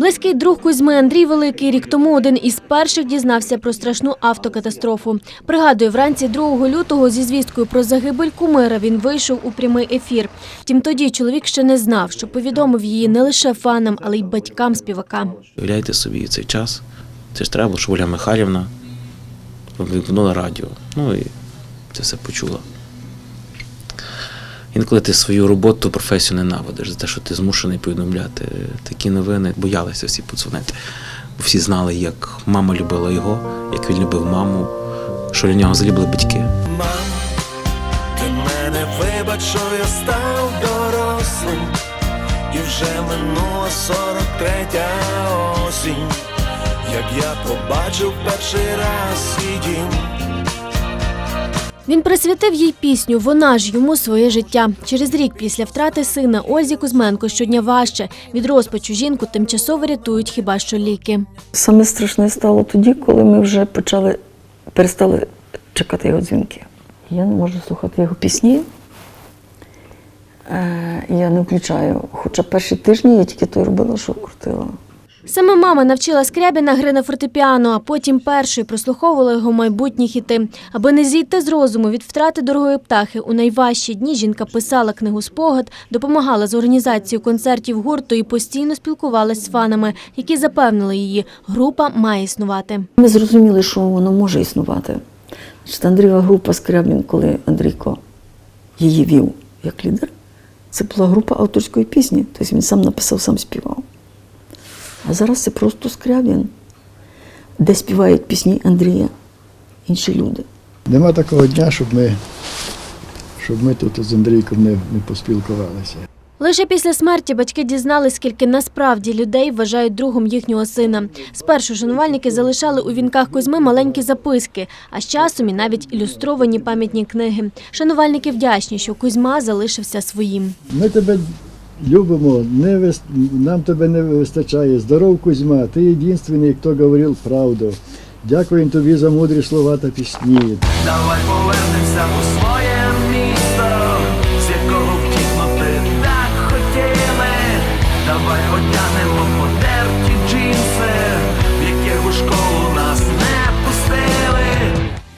Близький друг Кузьми Андрій Великий рік тому один із перших дізнався про страшну автокатастрофу. Пригадує, вранці 2 лютого зі звісткою про загибель кумира він вийшов у прямий ефір. Втім, тоді чоловік ще не знав, що повідомив її не лише фанам, але й батькам співака. Уявляйте собі цей час. Це ж треба, щоб Оля Михайлівна вимкнула радіо. Ну і це все почула. Інколи ти свою роботу, професію ненавидиш за те, що ти змушений повідомляти такі новини, боялися всі подзвонити. Бо всі знали, як мама любила його, як він любив маму, що для нього взагалі були батьки. Мам, ти мене вибач, що я став дорослим, і вже минула 43-я осінь, як я побачив перший раз свій дім. Він присвятив їй пісню Вона ж йому своє життя. Через рік після втрати сина Ользі Кузьменко щодня важче. Від розпачу жінку тимчасово рятують хіба що ліки. Саме страшне стало тоді, коли ми вже почали перестали чекати його дзвінки. Я не можу слухати його пісні. Е, Я не включаю. Хоча перші тижні я тільки то робила, що крутила. Саме мама навчила Скрябіна гри на фортепіано, а потім першою прослуховувала його майбутні хіти. Аби не зійти з розуму від втрати дорогої птахи, у найважчі дні жінка писала книгу спогад, допомагала з організацією концертів гурту і постійно спілкувалась з фанами, які запевнили її, група має існувати. Ми зрозуміли, що воно може існувати. Андрієва група Скрябін, коли Андрійко її вів як лідер, це була група авторської пісні. Тобто він сам написав, сам співав. А зараз це просто Скрябін, де співають пісні Андрія інші люди. Нема такого дня, щоб ми, щоб ми тут з Андрійком не, не поспілкувалися. Лише після смерті батьки дізнали, скільки насправді людей вважають другом їхнього сина. Спершу шанувальники залишали у вінках Кузьми маленькі записки, а з часом і навіть ілюстровані пам'ятні книги. Шанувальники вдячні, що Кузьма залишився своїм. Ми тебе любимо, не вис... нам тебе не вистачає. Здоров, Кузьма, ти єдинственний, хто говорив правду. Дякуємо тобі за мудрі слова та пісні. Давай повернемося у своє місто, з якого втікнути так хотіли. Давай одягнемо подерті джинси, в яких у школу нас не пустили.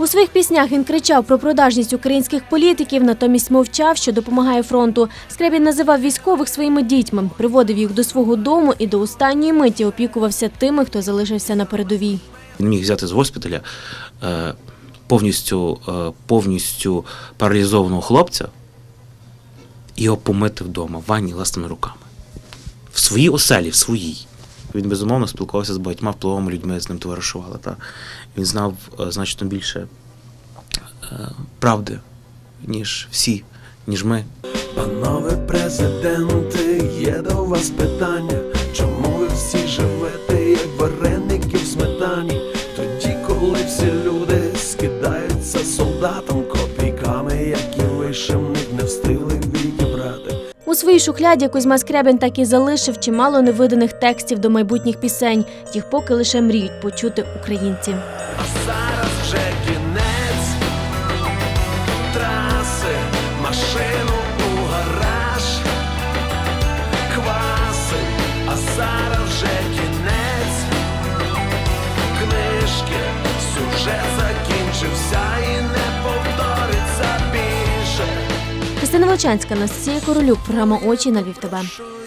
У своїх піснях він кричав про продажність українських політиків, натомість мовчав, що допомагає фронту. Скрябін називав військових своїми дітьми, приводив їх до свого дому і до останньої миті опікувався тими, хто залишився на передовій. Він міг взяти з госпіталя е, повністю, е, повністю паралізованого хлопця і його помити вдома в ванні власними руками. В своїй оселі, в своїй. Він безумовно спілкувався з багатьма впливовими людьми, з ним товаришували. Та? Він знав е, значно більше е, правди, ніж всі, ніж ми. Панове президенти, є до вас питання, чому ви всі живете, як вареники в сметані, тоді, коли всі люди скидаються солдатам У своїй шухляді Кузьма Скрябін так і залишив чимало невиданих текстів до майбутніх пісень. Їх поки лише мріють почути українці. Зараз вже більше. Анастасія Королюк, програма Очі на. Що